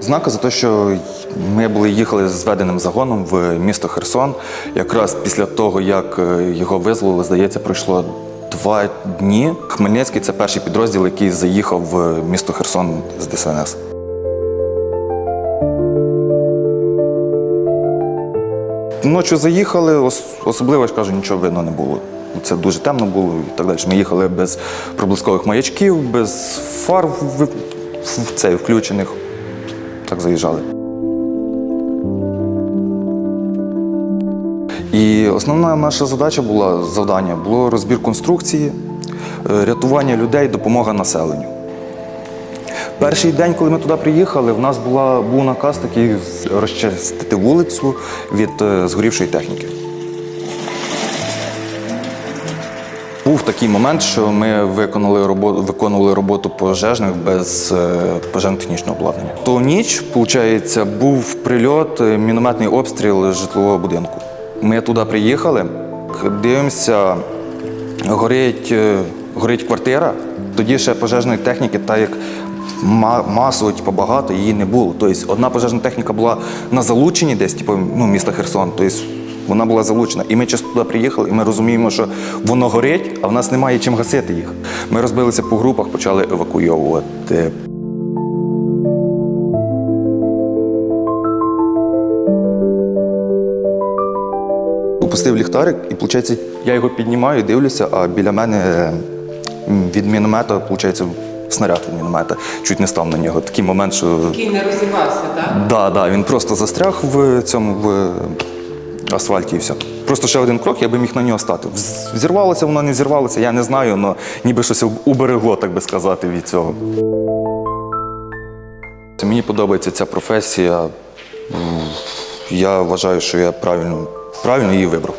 Знака за те, що ми були їхали з зведеним загоном в місто Херсон. Якраз після того, як е, його визволили, здається, пройшло два дні. Хмельницький це перший підрозділ, який заїхав в місто Херсон з ДСНС. Ночі заїхали, особливо ж кажу, нічого видно не було. Це дуже темно було і так далі. Ми їхали без проблискових маячків, без фар цей, включених. Так заїжджали. І основна наша задача була завдання було розбір конструкції, е, рятування людей, допомога населенню. Перший день, коли ми туди приїхали, в нас була, був наказ такий розчистити вулицю від е, згорівшої техніки. Був такий момент, що ми виконали роботу, виконували роботу пожежних без е, пожежно-технічного обладнання. Ту ніч, виходить, був прильот, е, мінометний обстріл житлового будинку. Ми туди приїхали, дивимося, горить, е, горить квартира. Тоді ще пожежної техніки, так як ма- масово, типу, багато, її не було. Тобто одна пожежна техніка була на залученні десь, типу, ну, міста Херсон. Тобто вона була залучена. І ми часто туди приїхали, і ми розуміємо, що воно горить, а в нас немає чим гасити їх. Ми розбилися по групах, почали евакуйовувати. Опустив ліхтарик, і виходить, я його піднімаю, дивлюся, а біля мене від міномета, виходить, снаряд від міномета. Чуть не став на нього. Такий момент, що Який не розірвався, так? Да, да, він просто застряг в цьому в асфальті і все. Просто ще один крок, я би міг на нього стати. Зірвалося воно не зірвалося, я не знаю, але ніби щось уберегло, так би сказати, від цього. Мені подобається ця професія. Я вважаю, що я правильно, правильно її вибрав.